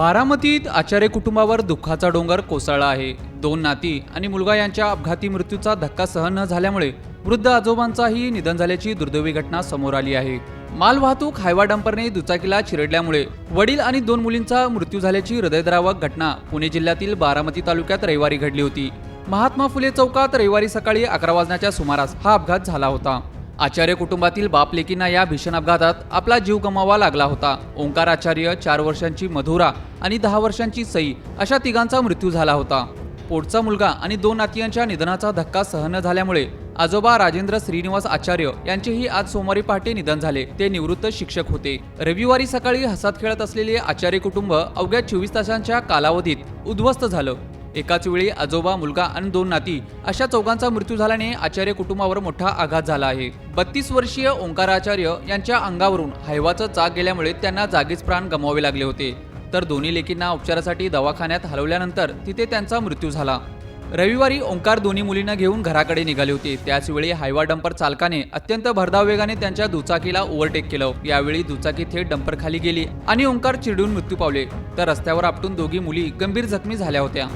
बारामतीत आचार्य कुटुंबावर दुःखाचा डोंगर कोसळला आहे. दोन नाती आणि मुलगा यांच्या अपघाती मृत्यूचा धक्का सहन न झाल्यामुळे वृद्ध आजोबांचाही निधन झाल्याची दुर्दैवी घटना समोर आली आहे. मालवाहतूक हायवा डंपरने दुचाकीला चिरडल्यामुळे वडील आणि दोन मुलींचा मृत्यू झाल्याची हृदयद्रावक घटना पुणे जिल्ह्यातील बारामती तालुक्यात रविवारी घडली होती. महात्मा फुले चौकात रविवारी सकाळी अकरा वाजण्याच्या सुमारास हा अपघात झाला होता. आचार्य कुटुंबातील बापलेकींना या भीषण अपघातात आपला जीव गमावा लागला होता. ओंकार आचार्य चार वर्षांची मधुरा आणि दहा वर्षांची सई अशा तिघांचा मृत्यू झाला होता. पोटचा मुलगा आणि दोन नातियांच्या निधनाचा धक्का सहन न झाल्यामुळे आजोबा राजेंद्र श्रीनिवास आचार्य यांचेही आज सोमवारी पहाटे निधन झाले. ते निवृत्त शिक्षक होते. रविवारी सकाळी हसत खेळत असलेले आचार्य कुटुंब अवघ्या चोवीस तासांच्या कालावधीत उद्ध्वस्त झालं. एकाच वेळी आजोबा मुलगा आणि दोन नाती अशा चौघांचा मृत्यू झाल्याने आचार्य कुटुंबावर मोठा आघात झाला आहे. बत्तीस वर्षीय ओंकाराचार्य यांच्या अंगावरून हैवाचं चाक गेल्यामुळे त्यांना जागीच प्राण गमवावे लागले होते. तर दोन्ही लेकींना उपचारासाठी दवाखान्यात हलवल्यानंतर तिथे त्यांचा मृत्यू झाला. रविवारी ओंकार दोन्ही मुलींना घेऊन घराकडे निघाले होते. त्याचवेळी हायवा डंपर चालकाने अत्यंत भरधाव वेगाने त्यांच्या दुचाकीला ओव्हरटेक केलं. यावेळी दुचाकी थेट डंपर खाली गेली आणि ओंकार चिडून मृत्यू पावले. तर रस्त्यावर आपटून दोघी मुली गंभीर जखमी झाल्या होत्या.